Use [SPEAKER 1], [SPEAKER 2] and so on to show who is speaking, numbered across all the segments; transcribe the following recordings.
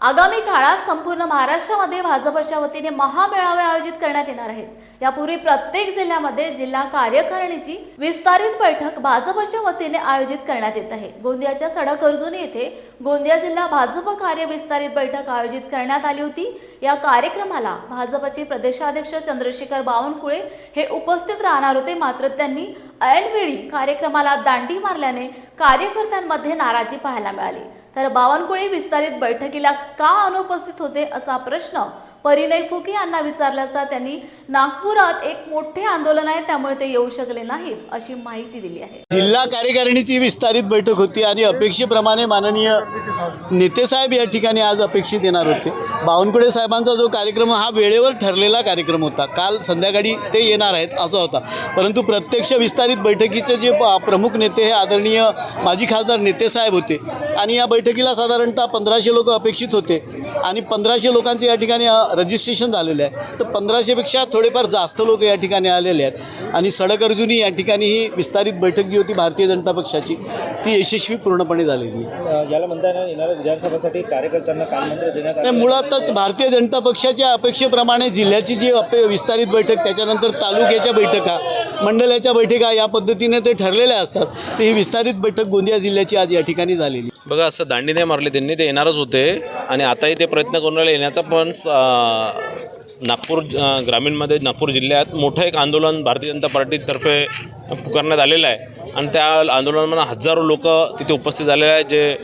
[SPEAKER 1] आगामी काळात संपूर्ण महाराष्ट्रामध्ये भाजपच्या वतीने महामेळावे आयोजित करण्यात येणार आहेत. यापूर्वी प्रत्येक जिल्ह्यामध्ये जिल्हा कार्यकारिणीची विस्तारित बैठक भाजपच्या वतीने आयोजित करण्यात येत आहे. गोंदियाच्या सडक अर्जुनी येथे गोंदिया जिल्हा भाजप कार्य विस्तारित बैठक आयोजित करण्यात आली होती. या कार्यक्रमाला भाजपचे प्रदेशाध्यक्ष चंद्रशेखर बावनकुळे हे उपस्थित राहणार होते. मात्र त्यांनी ऐनवेळी कार्यक्रमाला दांडी मारल्याने कार्यकर्त्यांमध्ये नाराजी पाहायला मिळाली. तर बावनकुळे विस्तारित बैठकीला का अनुपस्थित होते असा प्रश्न परिणय फुके यांना विचारला असता त्यांनी नागपुरात एक मोठे आंदोलन आहे त्यामुळे ते येऊ शकले नाहीत अशी माहिती दिली आहे.
[SPEAKER 2] जिल्हा कार्यकारिणीची विस्तारित बैठक होती आणि अपेक्षेप्रमाणे माननीय नेतेसाहेब या ठिकाणी आज अपेक्षित येणार होते. बावनकुळे साहेबांचा जो कार्यक्रम हा वेळेवर ठरलेला कार्यक्रम होता. काल संध्याकाळी ते येणार आहेत असा होता. परंतु प्रत्यक्ष विस्तारित बैठकीचे जे प्रमुख नेते हे आदरणीय माजी खासदार नेतेसाहेब होते. आणि या बैठकीला साधारणतः पंधराशे लोक अपेक्षित होते. आणि पंधराशे लोकांचे या ठिकाणी रजिस्ट्रेशन झालेलं आहे. तर पंधराशेपेक्षा थोडेफार जास्त लोक या ठिकाणी आलेले आहेत. आणि सडक अर्जुनी या ठिकाणी ही विस्तारित बैठक जी होती भारतीय जनता पक्षाची ती यशस्वी पूर्णपणे झालेली आहे.
[SPEAKER 3] याला म्हणता येणार विधानसभासाठी कार्यकर्त्यांना कानमंत्र देण्यात
[SPEAKER 2] नाही
[SPEAKER 3] आले
[SPEAKER 2] मुळातच भारतीय जनता पक्षाच्या अपेक्षेप्रमाणे जिल्ह्याची जी अपे विस्तारित बैठक त्याच्यानंतर तालुक्याच्या बैठका मंडळाच्या बैठका या पद्धतीने ते ठरलेल्या असतात. तर ही विस्तारित बैठक गोंदिया जिल्ह्याची आज या ठिकाणी झालेली
[SPEAKER 4] बघा असं दांडी नाही मारले त्यांनी ते येणारच होते. आणि आताही ते प्रयत्न करून राहिले. येण्याचा पण नागपूर ग्रामीणमध्ये नागपूर जिल्ह्यात मोठं एक आंदोलन भारतीय जनता पार्टीतर्फे पुकारण्यात आलेलं आहे. आणि त्या आंदोलनामध्ये हजारो लोक तिथे उपस्थित झालेले आहेत. जे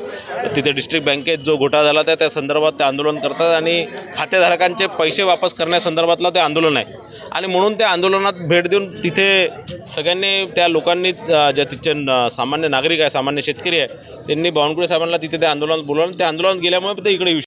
[SPEAKER 4] तिथे डिस्ट्रिक्ट बँकेत जो घोटाळा झाला त्या त्या संदर्भात ते आंदोलन करतात आणि खातेधारकांचे पैसे वापस करण्यासंदर्भातला ते आंदोलन आहे. आणि म्हणून त्या आंदोलनात भेट देऊन तिथे सगळ्यांनी त्या लोकांनी ज्या तिचे सामान्य नागरिक आहे सामान्य शेतकरी आहे त्यांनी बावनकुळे साहेबांना तिथे त्या आंदोलनात बोलवलं. त्या आंदोलनात गेल्यामुळे ते इकडे येऊ